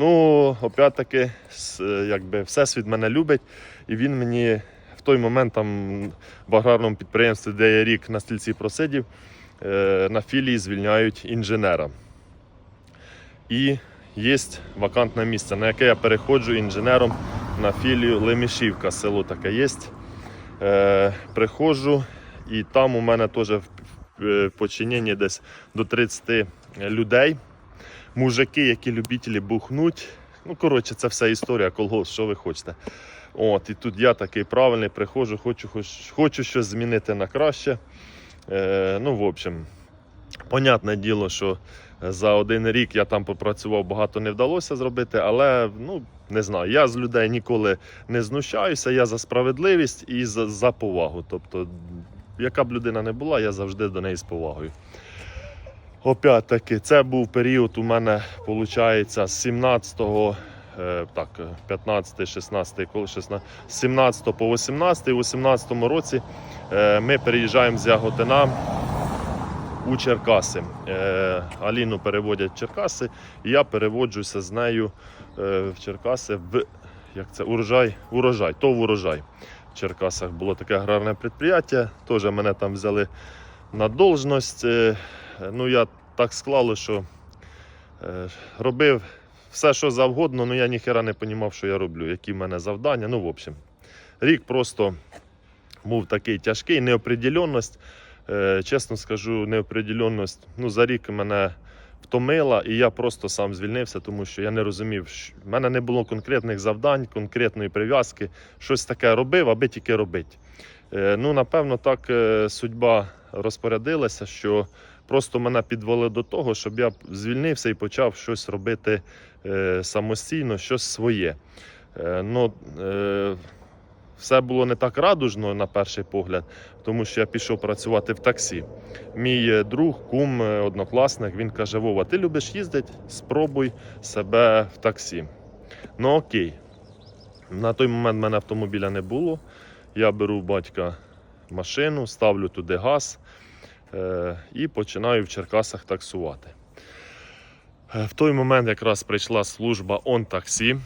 Ну, опять-таки, е, якби Всесвіт мене любить, і він мені в той момент там в аграрному підприємстві, де я рік на стільці просидів, е, на філії звільняють інженера. І є вакантне місце, на яке я переходжу інженером на філію Лемішівка, село таке є. Е, приходжу, і там у мене теж в подчиненні десь до 30 людей. Мужики, які любителі бухнуть. Ну, коротше, це вся історія, колгосп, що ви хочете. От, і тут я такий правильний, приходжу, хочу, хоч- хочу щось змінити на краще. Е, ну, в общем, понятне діло, що за один рік я там попрацював, багато не вдалося зробити, але ну, не знаю, я з людей ніколи не знущаюся, я за справедливість і за, за повагу. Тобто, яка б людина не була, я завжди до неї з повагою. Опять таки, це був період у мене, виходить, з 17 е, так, 15, 16, коли 16, 17 по 18, у 18 році е, ми переїжджаємо з Яготина у Черкаси. Е, Аліну переводять в Черкаси, і я переводжуся з нею в Черкаси в як це, урожай, урожай, то в урожай. В Черкасах було таке аграрне підприємство, теж мене там взяли на должність. Ну, я так склало, що е, робив все, що завгодно, але я ніхера не розумів, що я роблю, які в мене завдання. Ну, в общем, рік просто був такий тяжкий, неопределенність. Е, чесно скажу, неопределенність ну, за рік мене втомила, і я просто сам звільнився, тому що я не розумів, що в мене не було конкретних завдань, конкретної прив'язки. Щось таке робив, аби тільки робити. Е, ну, напевно, так судьба розпорядилася, що просто мене підвели до того, щоб я звільнився і почав щось робити е, самостійно, щось своє. Е, ну, е, все було не так радужно на перший погляд, тому що я пішов працювати в таксі. Мій друг, кум, однокласник, він каже: Вова, ти любиш їздити? Спробуй себе в таксі. Ну окей. На той момент в мене автомобіля не було. Я беру батька машину, ставлю туди газ і починаю в Черкасах таксувати. Е, В той момент якраз прийшла служба Он таксі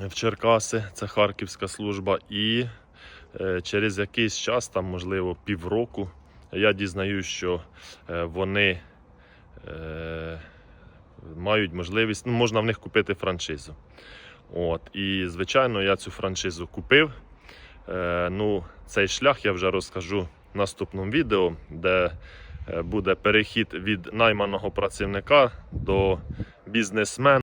в Черкаси, це Харківська служба, і е, через якийсь час, там, можливо, півроку, я дізнаюсь, що е, вони е, мають можливість, ну, можна в них купити франшизу. От, і, звичайно, я цю франшизу купив. Е, ну, цей шлях я вже розкажу наступному відео, де е, буде перехід від найманого працівника до бізнесмена.